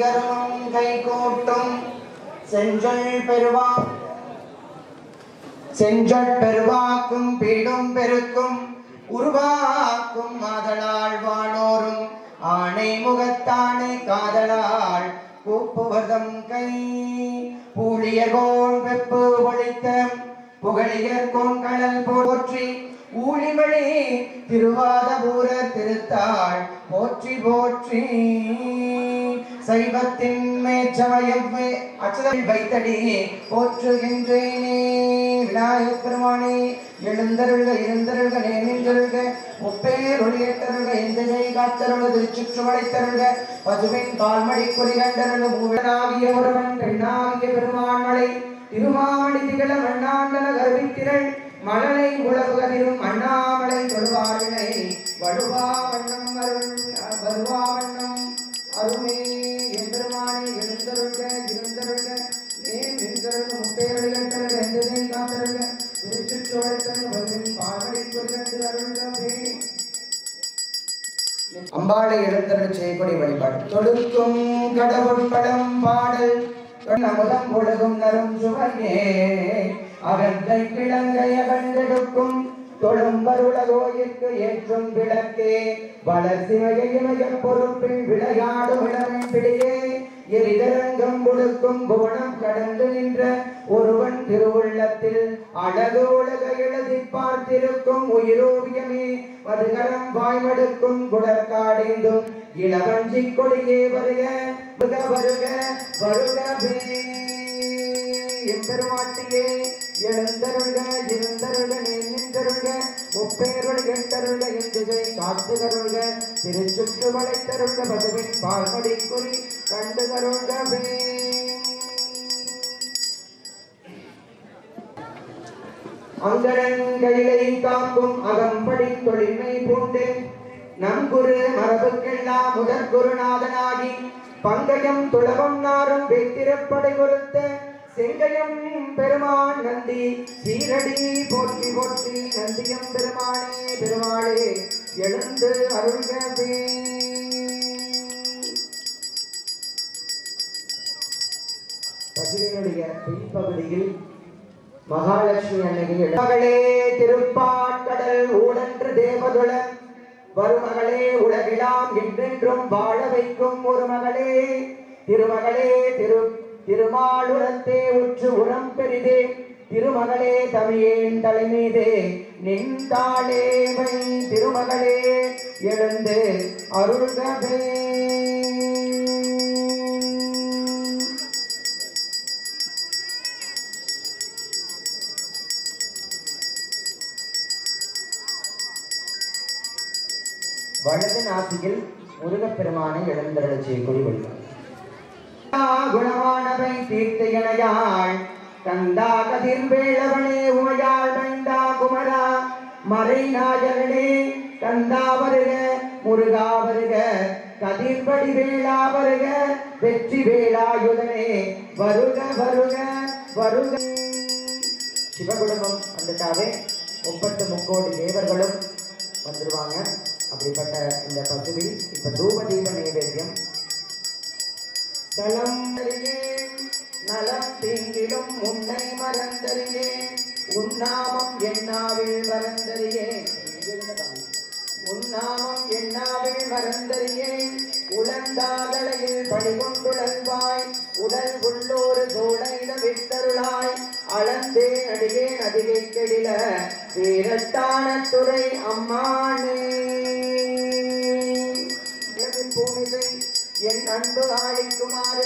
கருமம் கை கூட்டும் செஞ்சொல் பெருவா செஞ்சொல் பெருவாக்கும் பீடும் பெருக்கும் உருவாக்கும் மாதலாள் வானோரும். ஆணை முகத்தானை காதலாள் கூப்புவதம் கை. பூழியகோள் வெப்பு ஒழித்த புகழியர் கோண்கடல் போற்றி. ஊழிமணி திருவாதபூர திருத்தாள் போற்றி போற்றி. சைவத்தின் மேச்சமயம் அச்சுதல் வைத்தடி போற்றுகின்றேனே. விநாயகப் பெருமானே எழுந்தருள்க இருந்தருள்க நேர்நின்றருள்க முப்பேர் ஒளியேற்றருள்க எந்தகை காத்தருள்க திருச்சுற்றுமலைத்தருள்க பசுவின் கால்மடி குறிகண்டருள்க மூவனாகிய ஒருவன் பெண்ணாகிய பெருமான்மலை திருமாமணி திகழ மண்ணாண்டன கருவித்திரள். மணலை உலகுகதிரும் அண்ணாமலை தொழுவாரினை வலுவா அம்பாளை எழுந்தருள் செய்யக்கூடிய வழிபாடு. தொடுக்கும் கடவுள் படம் பாடல். அமுதம் பொழுதும் நரும் சுவையே அகந்தை கிழங்கைய கண்டெடுக்கும் தொழும்பருளகோயிற்கு ஏற்றும் விளக்கே வளர்சிமைய இமய பொறுப்பில் விளையாடும் இளவன் பிடியே எரிதரங்கம் கொடுக்கும் கோணம் கடந்து நின்ற ஒருவன் திருவுள்ளத்தில் அழகு உலக எழுதி பார்த்திருக்கும் உயிரோவியமே மதுகரம் வாய்மடுக்கும் குடற்காடேந்தும் இளவஞ்சி கொடியே வருக வருக வருக வருகவே. எம்பெருமாட்டியே எழுந்தருக இருந்த காத்து காத்துகருள்க திருச்சுற்று மலை வளைத்தருள்க பசுவின் பால்மடி குறி கண்டு கருள்கவே அங்கரங்களிலை காக்கும் அகம்படி தொழில்மை பூண்டு நம் குரு மரபுக்கெல்லாம் முதற் குருநாதனாகி பங்கயம் துளவம் நாரும் வெற்றிரப்படை கொடுத்த செங்கயம் பெருமான் நந்தி சீரடி போற்றி போற்றி நந்தியம் பெருமானே பெருமாளே. எழுந்து அருள்கவே பசுவினுடைய பின்பகுதியில் மகாலட்சுமி அன்னைக்கு மகளே திருப்பாட்கடல் ஊடன்று தேவதுள. வருமகளே உலகிலாம் என்றென்றும் வாழ வைக்கும் ஒரு மகளே. திருமகளே திரு திருமாலுரத்தே உற்று உரம் பெரிதே. திருமகளே தமியேன் தலைமீதே. நின்றாளேமை திருமகளே எழுந்து அருள்கவே. வலது நாசியில் முருகப்பெருமானை எழுந்தருளச் செய்யக்கூடிய வழிபாடு குணமானவை தீர்த்த இணையாள் கந்தா கதிர்வே மறைநாயகனே கந்தா வருக முருகா வருக கதிர்படி வேளா வருக வெற்றி வேளாயுதனே வருக வருக வருக. சிவகுடும்பம் வந்துட்டாவே முப்பத்து முக்கோடி தேவர்களும் வந்துருவாங்க. அப்படிப்பட்ட இந்த பசுவில் இப்ப தூப தீப நைவேத்தியம் தலம் நலம் தீங்கிலும் உன்னை மறந்தறியே. உன்னாமம் அதிகை கெடில வீரட்டான துறை அம்மானே. பூமிதை என் அன்பு ஆழிக்குமாறு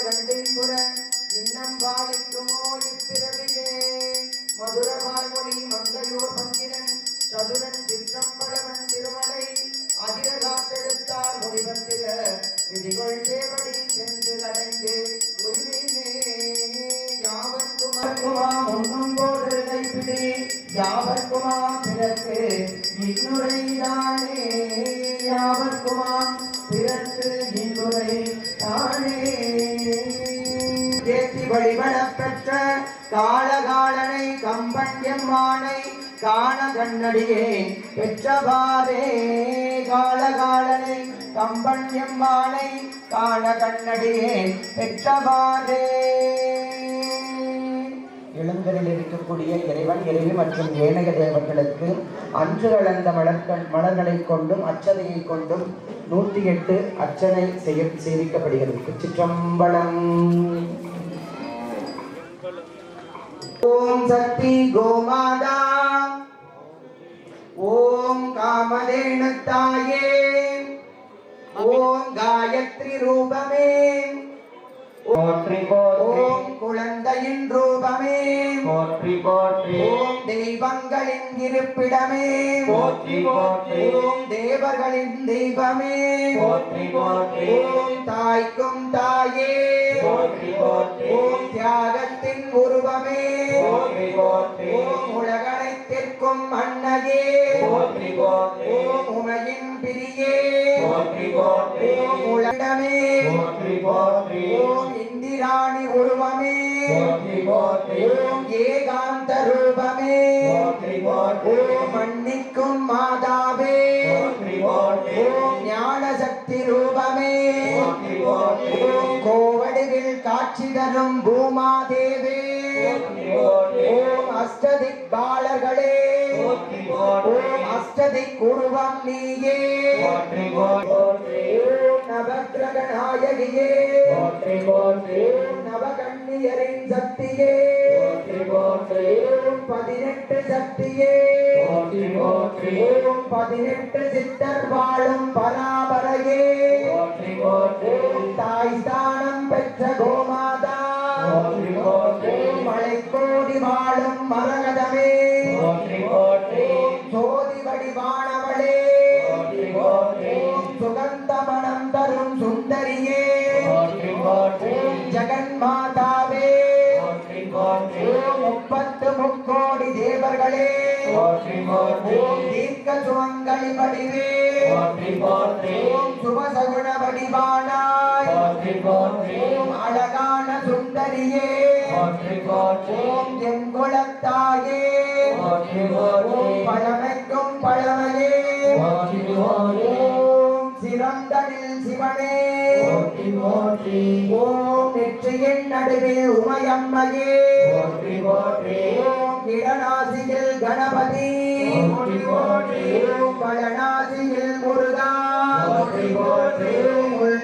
இன்னுரைதானே யாவர்க்குமாம் பிறக்கு இன்னுரை தானே. ஏத்தி வழிபடப் பெற்ற காலகாலனை கம்பண்யம்மானை காண கண்ணடியே பெற்றவாறே. காலகாலனை கம்பன் எம்மானை காண கண்ணடியே பெற்றவாறே. இளங்கரில் இருக்கக்கூடிய இறைவன் இறைவி மற்றும் ஏனைய தேவர்களுக்கு அன்று கலந்த மலர்கள் மலர்களை கொண்டும் அச்சதையை கொண்டும் நூற்றி எட்டு அர்ச்சனை செய்ய சேவிக்கப்படுகிறது சிற்றம்பலம் ஓம் சக்தி கோமாதா. ஓம் காமதேனு தாயே. ஓம் காயத்ரி ரூபமே. போற்றி போற்றி. ஓம் குழந்தையின் ரூபமே. போற்றி போற்றி. ஓம் தெய்வங்களின் இருப்பிடமே. போற்றி போற்றி. ஓம் தேவர்களின் தெய்வமே. போற்றி போற்றி. ஓம் தாய்க்கும் தாயே. போற்றி போற்றி. ஓம் தியாகத்தின் உருவமே. போற்றி போற்றி. ஓம் உலகனைத்திற்கும் அன்னையே போற்றி போற்றி ஓம் உமையின் பிரியே. போற்றி போற்றி ஓம் உலகமே போற்றி போற்றி ஓம் இந்திராணி உருவமே. போற்றி போற்றி ஓம் ஏகாந்த ரூபமே போற்றி போற்றி ஓம் மன்னிக்கும் மாதாவே. போற்றி போற்றி ஓம் ஞான சக்தி ரூபமே. போற்றி போற்றி ஓம் கோவடிவில் காட்சி தரும் பூமாதேவே. ஓம் அஷ்டதிக் பாலர்களே. ஓம் அஷ்டதிக் குருவம் நீயே. போற்றி ஓம் நவக்கிரக ஓம் நவகண்ணியரின் சக்தியே. ஓம் பதினெட்டு சக்தியே. ஓம் பதினெட்டு சித்தர் வாழும் பராபரையே. தாய் ஸ்தானம் பெற்ற கோமா. போற்றி போற்றி. ஓம் மலைக்கோடி வாழும் மரகதமே. போற்றி போற்றி. ஜோதி வடிவானவளே போற்றி போற்றி. சுகந்த மனம் தரும் சுந்தரியே. போற்றி போற்றி. ஓம் ஜெகன் மாதாவே போற்றி போற்றி. ஓம் முப்பத்து முக்கோடி தேவர்களே. போற்றி போற்றி. ஓம் தீர்க்க சுமங்கலி வடிவே. போற்றி போற்றி. ஓம் சுபசகுண வடிவானாய் போற்றி போற்றி. ஓம் அழகான சுந்தரியே. போற்றி போற்றி. ஓம் எங்குளத்தாயே போற்றி ஓம் போற்றி பழமைக்கும் பழமையே. போற்றி போற்றி. ஓம் சிறந்தனில் சிவனே. போற்றி போற்றி. ஓம் நெற்றியின் நடுவில் உமையம்மையே. போற்றி போற்றி. ஓம் இடநாசியில் கணபதி. போற்றி போற்றி. ஓம் பழநாசியில் முருகா. போற்றி போற்றி. ஓம்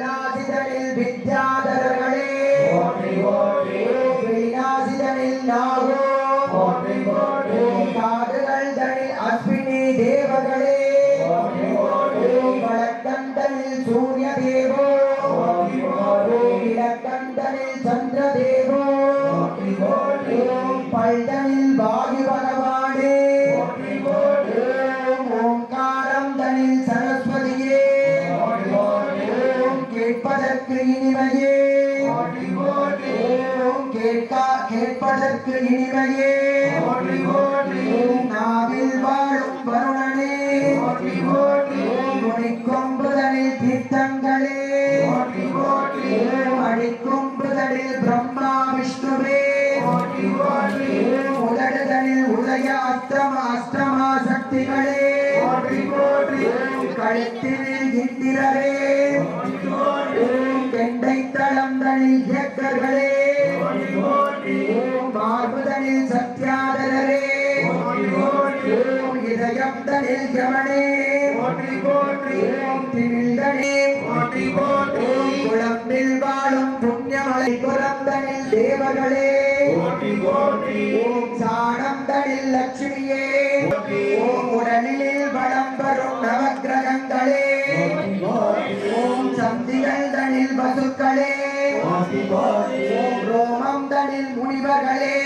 ஓம் ரோமம் தனில் முனிவர்களே.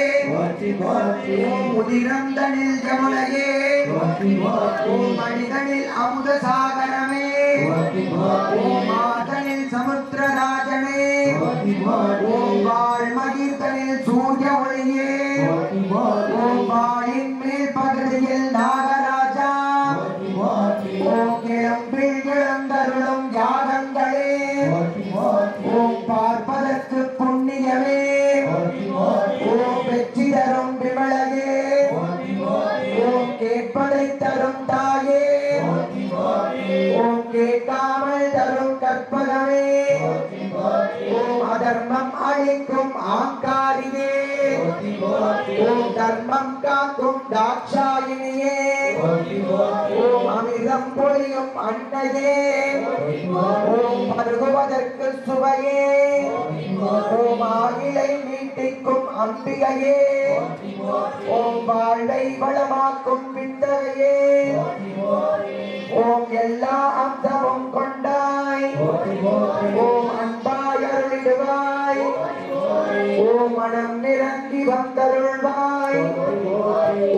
ஓம் உதிரம் தனில் ஜமுனையே ஓம் மனிதனில் அமுத சாகரமே ஓம் மாதனில் சமுத்திரராஜனே. ஓம் வாழ்மகிர்தனில் சூரிய அன்னையே ஓம் பருகுவதற்கு சுவையே. ஓம் ஆகிலை மீட்டிக்கும் அம்பிகையே. ஓம் வாழ்வை வளமாக்கும் வித்தகையே ஓம் எல்லா அந்தமும் கொண்டாய். ஓம் அன்பாய் அருளிடுவாய். ஓம் மனம் நிரங்கி வந்தருள்வாய்.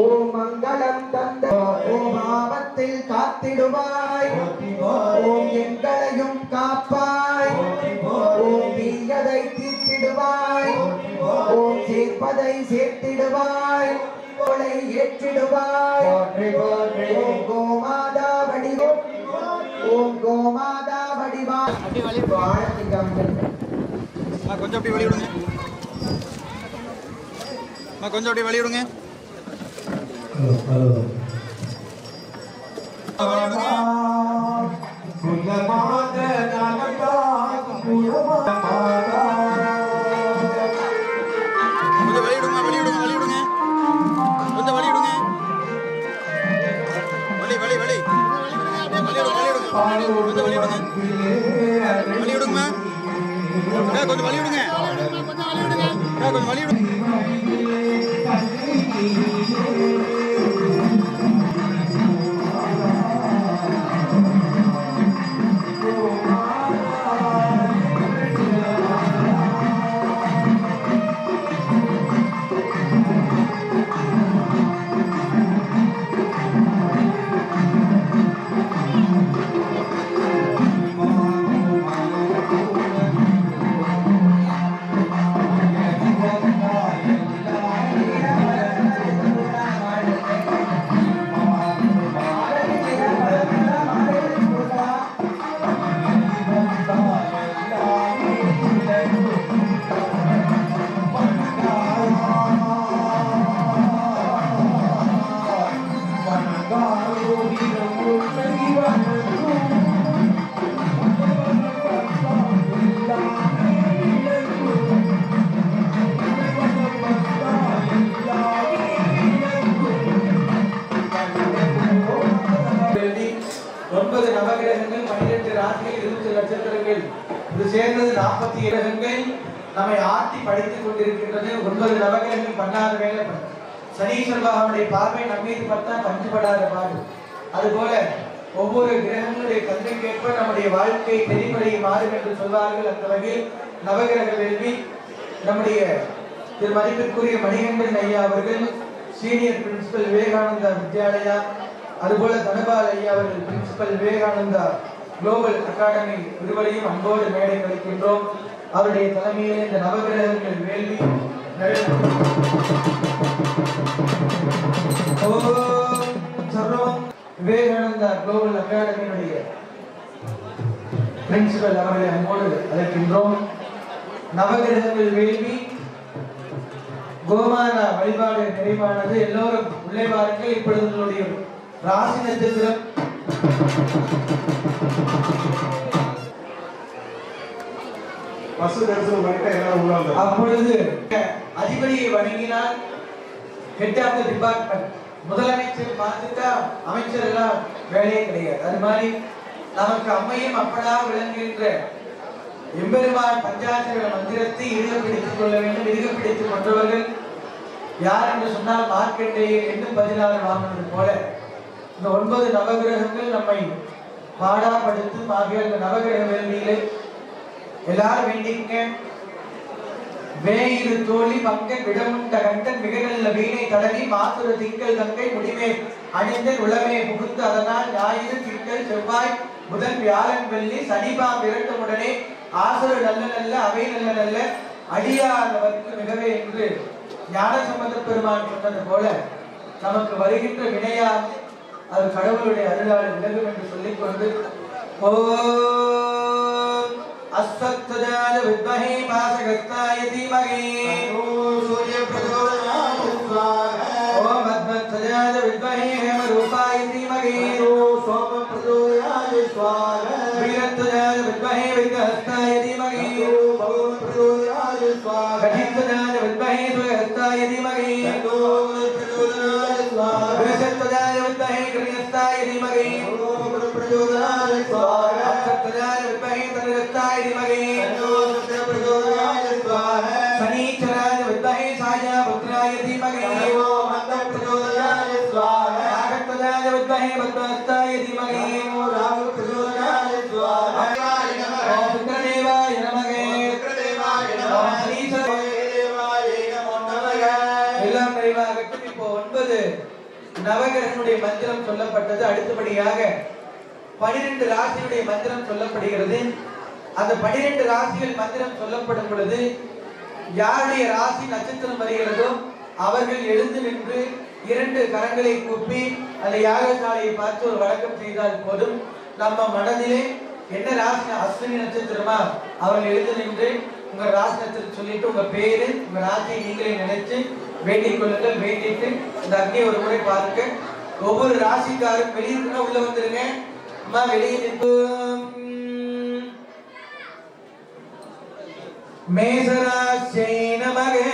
ஓம் மங்களம் தந்த ஓம் ஆபத்தில் காத்திடுவாய். ஓம் எங்களையும் காப்பாய். ஓம் தீயதை தீர்த்திடுவாய். ஓம் சேர்ப்பதை சேர்த்திடுவாய். கொலை ஏற்றிடுவாய். ஓம் கோமாதா வடிவம். ஓம் கோமாதா வடிவா கொஞ்சம் அப்படி வழி விடுங்க கொஞ்சம் அப்படி வழி விடுங்க குலமாதா கொஞ்சம் வழி விடுங்க கொஞ்சம் வழி விடுங்க பார்த்தா பஞ்சுபடாத பாடு. அதுபோல ஒவ்வொரு கிரகங்களுடைய கல்விக்கேற்ப நம்முடைய வாழ்க்கை நெறிமுறை மாறும் என்று சொல்வார்கள் அந்த வகையில் நவகிரக வேள்வி நம்முடைய திரு மதிப்பிற்குரிய மணிகண்டன் ஐயா அவர்கள் சீனியர் பிரின்சிபல் விவேகானந்தா வித்யாலயா அதுபோல தனபால் ஐயா அவர்கள் பிரின்சிபல் விவேகானந்தா குளோபல் அகாடமி இருவரையும் அன்போடு மேடை கழிக்கின்றோம் அவருடைய தலைமையில் இந்த நவகிரகங்கள் வேள்வி நடைபெறும். விவேகானந்தா குளோபல் அகாடமியினுடைய பிரின்சிபல் அவர்களை அன்போடு அழைக்கின்றோம். நவகிரகங்கள் வேள்வி கோமாதா வழிபாடு நிறைவானது. எல்லோரும் உள்ளே வாருங்கள். இப்பொழுது உங்களுடைய ராசி நட்சத்திரம். அப்பொழுது அதிபதியை வணங்கினால் ஹெட் ஆஃப் த டிபார்ட்மெண்ட் முதலமைச்சர் பார்த்துட்டா அமைச்சர் எல்லாம் வேலையே கிடையாது. அது மாதிரி நமக்கு அம்மையும் அப்படா விளங்குகின்ற எம்பெருமான் பஞ்சாட்சர மந்திரத்தை இருக பிடித்துக் கொள்ள வேண்டும் இருக பிடித்துக் கொண்டவர்கள் யார் என்று சொன்னால் மார்க்கெட்டையே எண்ணும் பதினாறு வாங்கினது போல இந்த ஒன்பது நவகிரகங்கள் நம்மை பாடாப்படுத்தும். ஆகிய அந்த நவகிரக வேள்வியிலே எல்லாரும் வேண்டிங்க வேயிரு தோழி பங்கன் விடமுண்ட கண்டன் மிக நல்ல வீணை தடவி மாசுர திங்கள் கங்கை முடிவே அணிந்த உளமே புகுந்து அதனால் ஞாயிறு திங்கள் செவ்வாய் முதல் வியாழன் வெள்ளி சனிபாம் இரண்டும் உடனே ஆசுர நல்ல நல்ல அவை நல்ல நல்ல அடியாதவர்க்கு மிகவே என்று ஞான சம்பந்த பெருமான் சொன்னது போல நமக்கு வருகின்ற வினையால் அது கடவுளுடைய அருளால் விலகும் என்று சொல்லிக்கொண்டு ஓ అస్వత్తుజాన విద్మహే పాశగస్తాయ ధీమహే ఓం అద్భుతజాన విద్మహే హేమరూపాయ ధీమహే వీరత్వజాన విద్మహే విఘ్నహస్తాయ ధీమహే కఠిత్వజాన విద్మహే సుగహస్తాయ ధీమహే వృషత్వజాన విద్మహే కృణ్యస్తాయ ధీమహే மந்திரம் சொல்லப்பட்டது. அடுத்தபடியாக பனிரெண்டு ராசியுடைய மந்திரம் சொல்லப்படுகிறது. அந்த பனிரெண்டு ராசிகள் மந்திரம் சொல்லப்படும் பொழுது யாருடைய ராசி நட்சத்திரம் வருகிறதோ அவர்கள் எழுந்து நின்று இரண்டு கரங்களை கூப்பி அந்த யாகசாலையை பார்த்து ஒரு வழக்கம் செய்தால் போதும். நம்ம மனதிலே என்ன ராசி அஸ்வினி நட்சத்திரமா? அவர்கள் எழுந்து நின்று உங்க ராசி நட்சத்திரம் சொல்லிட்டு உங்க பேரு உங்க ராசியை நீங்களே நினைச்சு வேண்டிக் கொள்ளுங்கள் வேண்டிட்டு இந்த அங்கே ஒரு முறை பாருங்க. ஒவ்வொரு ராசிக்காரும் வெளியே உள்ள வந்துருங்க. அம்மா வெளியே நிற்பு மேசராசை நமகே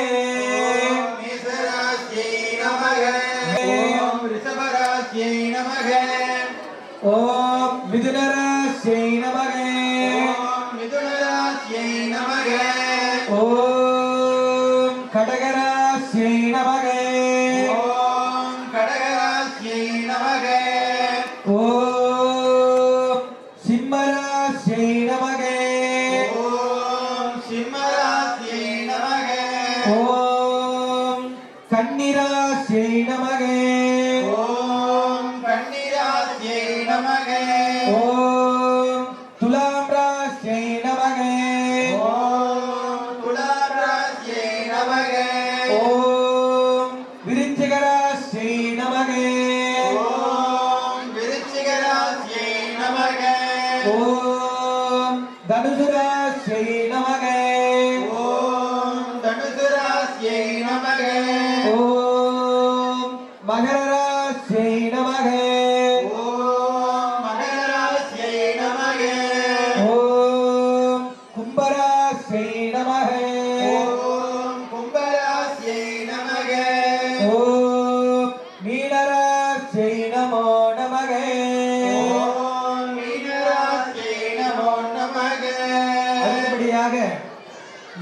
அடுத்தபடியாக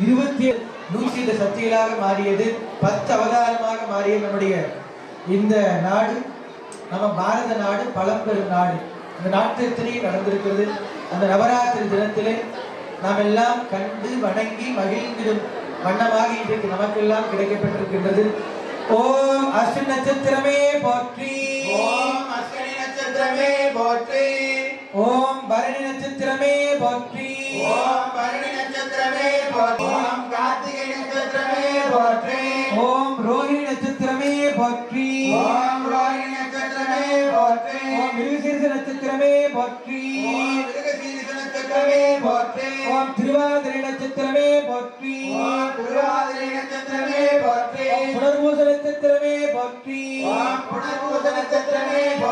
இருபத்தி நூற்றி எட்டு சக்திகளாக மாறியது பத்து அவதாரமாக மாறிய நம்முடைய இந்த நாடு நம்ம பாரத நாடு பழம்பெரும் நாடு. இந்த நாட்டிலேயே நடந்திருக்கிறது. அந்த நவராத்திரி தினத்திலே நாம் எல்லாம் கண்டு வணங்கி மகிழ்ந்திடும் வண்ணமாக இன்றைக்கு நமக்கெல்லாம் கிடைக்கப்பட்டிருக்கின்றது. ஓம் அஸ்வின் நட்சத்திரமே போற்றி. போற்றி. ஓம் பரணி நட்சத்திரமே போற்றி ஓம் பரணி நட்சத்திரமே போற்றி ஓம் கார்த்திகை நட்சத்திரமே போற்றி ஓம் ரோஹிணி நட்சத்திரமே போற்றி ஓம் ரோஹிணி நட்சத்திரமே போற்றி ஓம் மிருகசீரிச நட்சத்திரமே போற்றி நட்சத்திரமே போற்றி ஓம் திருவாதிரை நட்சத்திரமே போற்றி ஓம் திருவாதிரை நட்சத்திரமே போற்றி ஓம் புனர்பூச நட்சத்திரமே போற்றி ஓம் புனர்பூச நட்சத்திரமே போற்றி ஓம் பூச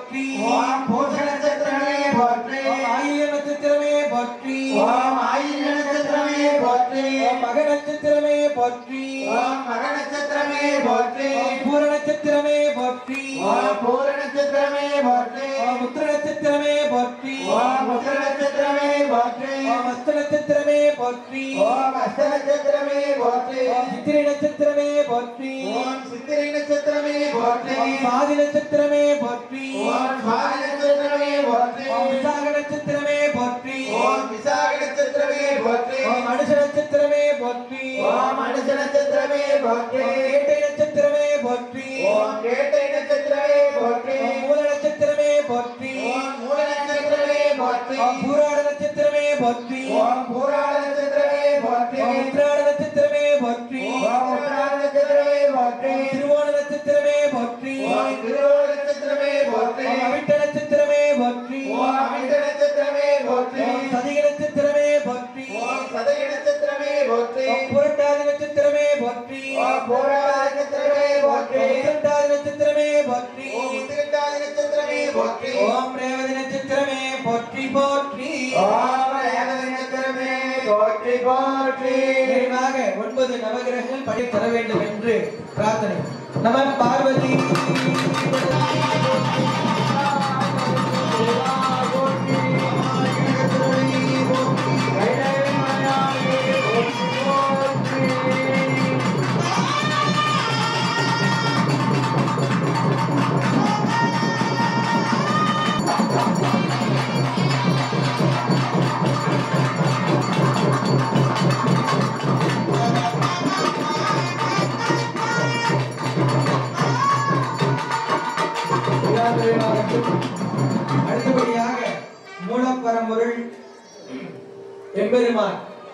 நட்சத்திரமே போற்றி ஓம் பூச நட்சத்திரமே போற்றி ஓம் ஆயில்ய நட்சத்திரமே போற்றி ஓம் ஆயில்ய நட்சத்திரமே போற்றி ஓம் மக நட்சத்திரமே போற்றி ஓம் மக நட்சத்திரமே போற்றி ஓம் பூர நட்சத்திரமே ஓம் அஸ்த நட்சத்திரமே போற்றி ஓம் அஸ்த நட்சத்திரமே போற்றி ஓம் சித்திரை நட்சத்திரமே போற்றி ஓம் சித்திரை நட்சத்திரமே போற்றி ஓம் சாதி நட்சத்திரமே போற்றி ஓம் சுவாதி நட்சத்திரமே போற்றி ஓம் விசாக நட்சத்திரமே போற்றி ஓம் விசாக நட்சத்திரமே போற்றி ஓம் அனுஷ நட்சத்திரமே போற்றி ஓம் மனுஷ நட்சத்திரமே போற்றி ஓம் கேட்டை நட்சத்திரமே போற்றி ஓம் கேட்டை நட்சத்திரமே போற்றி ஓம் மூல ചരിത്രമേ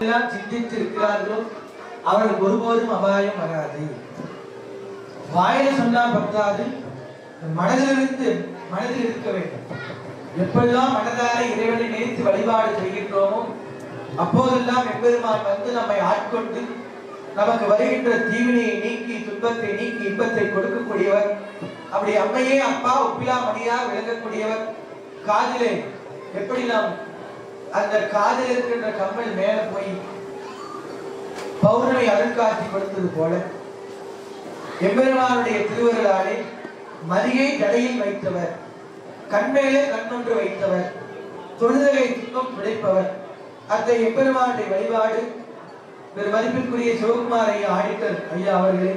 எல்லாம் சிந்தித்து இருக்கிறார்களோ அவர்கள் ஒருபோதும் அபாயம் வராது. வாயில சொன்னா பத்தாது மனதிலிருந்து மனதில் இருக்க வேண்டும். எப்பெல்லாம் மனதார இறைவனை நினைத்து வழிபாடு செய்கின்றோமோ அப்போதெல்லாம் எப்பெருமான் வந்து நம்மை ஆட்கொண்டு நமக்கு வருகின்ற தீவினையை நீக்கி துன்பத்தை நீக்கி இன்பத்தை கொடுக்கக்கூடியவர். அப்படி அம்மையே அப்பா ஒப்பிலா மணியா விளங்கக்கூடியவர். காதிலே எப்படி நாம் அந்த காதில் இருக்கின்ற கம்மல் மேல போய் பௌர்ணமி அருட்காட்சி கொடுத்தது போல எம்பெருமானுடைய திருவருளாலே மதியை தடையில் வைத்தவர் கண்மேலே கண்ணொன்று வைத்தவர் தொழுதகை துன்பம் பிழைப்பவர் அந்த எம்பெருமானுடைய வழிபாடு திரு மதிப்பிற்குரிய சிவகுமார் ஐயா ஆடிட்டர் ஐயா அவர்களே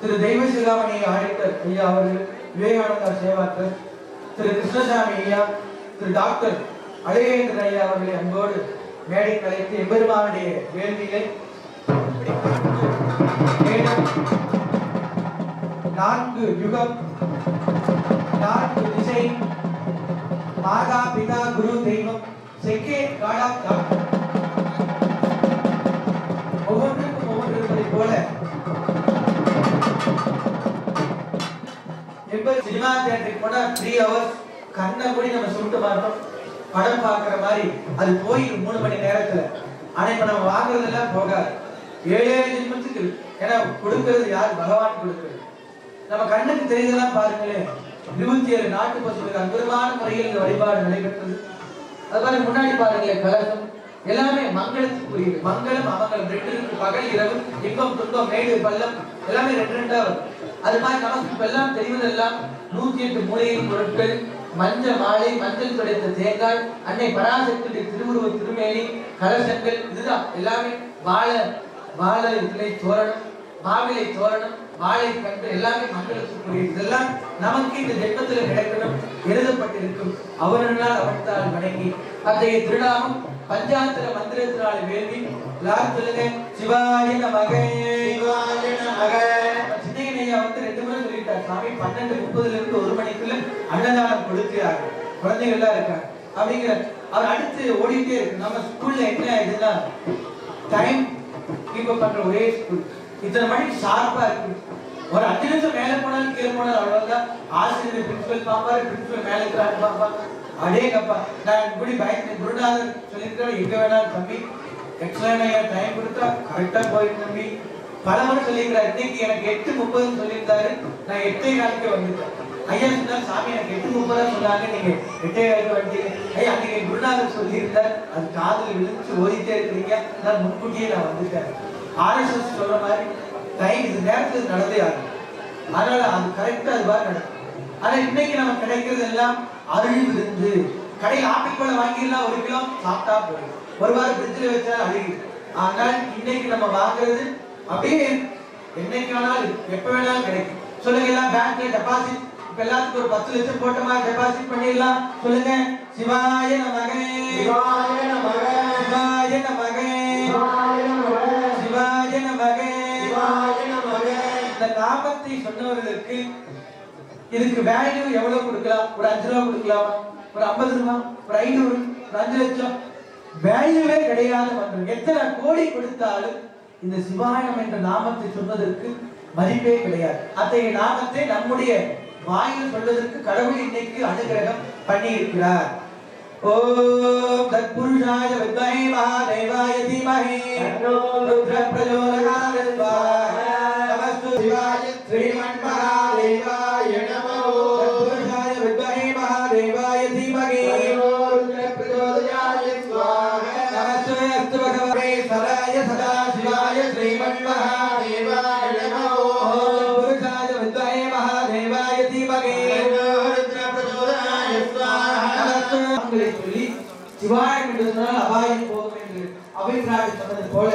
திரு தெய்வ சிகாமணி ஆடிட்டர் ஐயா அவர்கள் விவேகானந்தா சேவாக்கர் திரு கிருஷ்ணசாமி ஐயா திரு டாக்டர் அழகேந்திர ஐயா அவர்களை அன்போடு மேடை கலைத்து எம்பெருமானுடைய வேள்வியை நான்கு யுகம் நான்கு திசை மாதா பிதா குரு தெய்வம் செக்கே காடா ஒவ்வொன்றுக்கும் ஒவ்வொன்று இருப்பதை போல எப்ப சினிமா தியேட்டருக்கு போனா த்ரீ ஹவர்ஸ் கண்ணை மூடி நம்ம சுருட்டு பார்த்தோம் படம் பார்க்குற மாதிரி அது போயிடும் மூணு மணி நேரத்துல. ஆனா இப்ப நம்ம வாங்குறதெல்லாம் போகாது. ஏழு ஏழு ஜென்மத்துக்கு ஏன்னா கொடுக்கிறது யார்? பகவான் கொடுக்கிறது. நம்ம கண்ணுக்கு தெரியுதெல்லாம் பாருங்களேன். இருபத்தி ஏழு நாட்டு பசுக்கு அற்புதமான முறையில் இந்த வழிபாடு நடைபெற்றது. அது மாதிரி முன்னாடி பாருங்களேன் கலகம் எல்லாமே மங்களத்துக்குரியது மங்களம் அமங்கலம். ரெண்டு இருக்கு. பகல் இரவு இன்பம் துன்பம் மேடு பள்ளம். எல்லாமே ரெண்டு ரெண்டா வரும். அது மாதிரி நமக்கு இப்ப எல்லாம் தெரிவதெல்லாம் நூத்தி எட்டு மூலிகை பொருட்கள். மஞ்சள் மாலை மஞ்சள் துடைத்த தேங்காய் அன்னை பராசக்தியுடைய திருவுருவ திருமேனி கலசங்கள் இதுதான் எல்லாமே வாழை வாழை இலை தோரணம் மாவிலை தோரணம் வாழை கண்டு எல்லாமே மங்களத்துக்குரிய இதெல்லாம் நமக்கு இந்த ஜென்மத்தில் கிடைக்கணும் எழுதப்பட்டிருக்கும். அவனால் அவர்த்தால் வணங்கி. அத்தகைய திருநாமம் பஞ்சாத்திர மந்திரத்தினால் வேள்வி எல்லாரும் சொல்லுங்க சிவாய நமக. சிவாய நமக. சின்னையா வந்து சாமி பன்னெண்டு முப்பதுல இருந்து ஒரு மணிக்குள்ள அன்னதானம் கொடுக்கிறார்கள் குழந்தைகள் எல்லாம் இருக்காங்க. அப்படிங்கிற அவர் அடுத்து ஓடிட்டே இருக்கு. நம்ம ஸ்கூல்ல என்ன இதுன்னா டைம் கீப் அப் பண்ற ஒரே ஸ்கூல் இத்தனை மணிக்கு ஷார்ப்பா இருக்கு. ஒரு அஞ்சு நிமிஷம் மேல போனாலும் கீழே போனாலும் அவ்வளவுதான். ஆசிரியர் பிரின்சிபல் பாப்பாரு பிரின்சிபல் மேல இருக்கிறாரு பாப்பாங்க அடேங்கப்பா நான் இப்படி பயந்து குருநாதர் சொல்லியிருக்கிறேன் எங்க வேணாலும் தம்பி. எக்ஸ்ட்ரா டைம் கொடுத்தா கரெக்டா போயிட்டு தம்பி. பல முறை சொல்லியிருக்கிறார் இன்னைக்கு எனக்கு எட்டு முப்பதுன்னு சொல்லியிருந்தாரு. நான் எட்டே காலுக்கு வந்துட்டேன். ஐயா சொன்னார் சாமி எனக்கு எட்டு முப்பதா சொன்னாங்க. நீங்க எட்டே காலுக்கு வந்துட்டீங்க. ஐயா அன்னைக்கு குருநாதர் சொல்லியிருந்தார் அது காதல் விழுந்து ஓதிட்டே இருக்கிறீங்க. நான் முன்கூட்டியே நான் வந்துட்டேன். ஆர்எஸ்எஸ் சொல்ற மாதிரி டைம் இது நேரத்தில் நடந்தே ஆகும் அதனால அது கரெக்டா அது மாதிரி நடக்கும். ஆனா இன்னைக்கு நமக்கு கிடைக்கிறது எல்லாம் அருள் விருந்து. கடையில் ஆப்பிள் பழம் வாங்கிடலாம் ஒரு கிலோ சாப்பிட்டா போயிடும் ஒரு வாரம் பிரிட்ஜில் வச்சா அழுகிடும். ஆனால் இன்னைக்கு நம்ம வாங்குறது அப்படியே என்னைக்கு வேணாலும் எப்ப வேணாலும் கிடைக்கும். சொல்லுங்க எல்லாம் பேங்க்ல டெபாசிட் இப்ப எல்லாத்துக்கும் ஒரு பத்து லட்சம் போட்டோமா டெபாசிட் பண்ணிடலாம். சொல்லுங்க சிவாய நமகே. சிவாய நமக. சிவாய நமகே. சிவாய நமக. சிவாய நமகே. சிவாய நமக. இந்த நாமத்தை சொன்னவர்களுக்கு இதுக்கு வேல்யூ எவ்வளவு கொடுக்கலாம்? ஒரு அஞ்சு ரூபா கொடுக்கலாமா. ஒரு ஐம்பது ரூபா ஒரு ஐநூறு ஒரு அஞ்சு லட்சம். வேல்யூவே கிடையாத மந்திரம் எத்தனை கோடி கொடுத்தாலும் இந்த சிவாயம் என்ற நாமத்தை சொன்னதற்கு மதிப்பே கிடையாது. அத்தகைய நாமத்தை நம்முடைய வாயில் சொல்வதற்கு கடவுள் இன்னைக்கு அனுகிரகம் பண்ணி இருக்கிறார் ஓம் தத்புருஷாய வித்மஹே மகாதேவாய தீமஹி. தன்னோ ருத்ர பிரச்சோதயாத் ஸ்வாஹா நமஸ்து சிவாய ஸ்ரீமன் சொல்லி சிவாயம் என்று சொன்னால் அபாயம் போகும் என்று அபிப்பிராயம் சொன்னது போல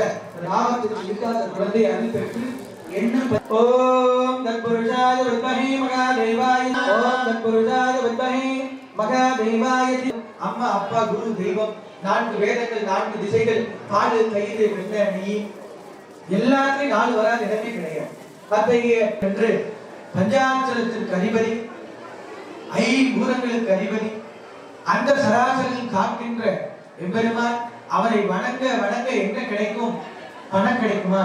ராமத்திற்கு இருக்காத குழந்தை ஓம் வித்மஹே ஓம் வித்மஹே அம்மா அப்பா குரு தெய்வம் நான்கு வேதங்கள் நான்கு திசைகள் காலு கயிறு வெண்ண நீ எல்லாத்துலயும் நாலு வராத இடமே கிடையாது. அத்தகைய என்று பஞ்சாட்சரத்திற்கு அதிபதி ஐம்பூதங்களுக்கு அதிபதி. அந்த சராசரியில் காக்கின்ற எம்பெருமான் அவரை வணங்க வணங்க என்ன கிடைக்கும்? பணம் கிடைக்குமா?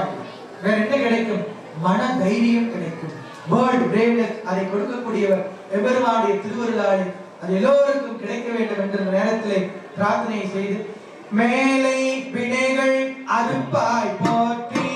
வேற என்ன கிடைக்கும்? மன தைரியம் கிடைக்கும் வேர்ல்ட் பிரேவ்னஸ் அதை கொடுக்கக்கூடியவர் எம்பெருமானுடைய திருவருளாளி அது எல்லோருக்கும் கிடைக்க வேண்டும் என்ற நேரத்தில் பிரார்த்தனை செய்து மேலை வினைகள் அறுப்பாய் போற்றி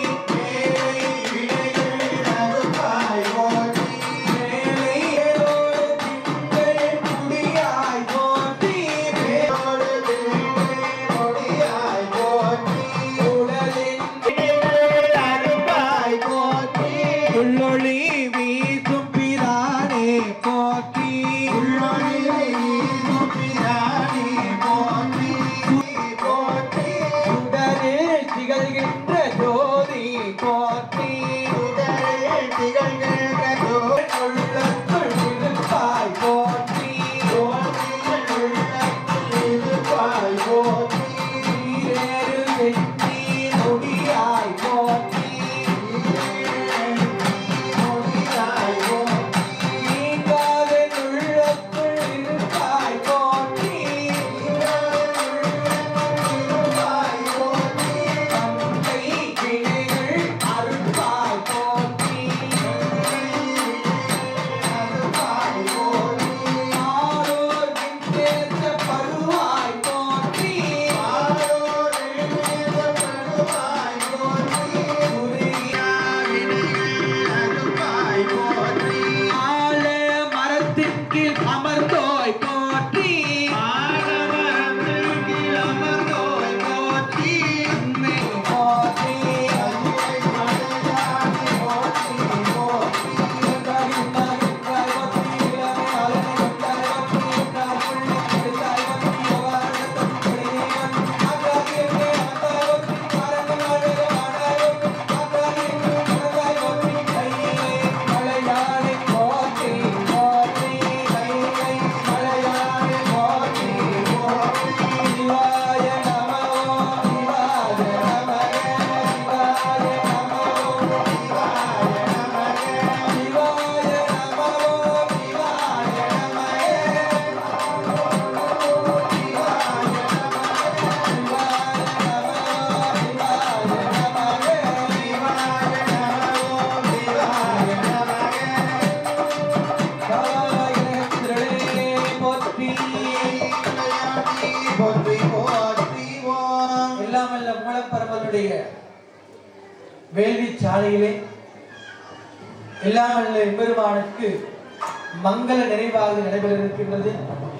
மங்கள நிறைவாக நடைபெற இருக்கின்றது.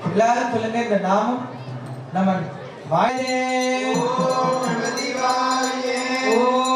எல்லாரும் சொல்லுங்க இந்த நாமும் நம்ம வாயே ஓ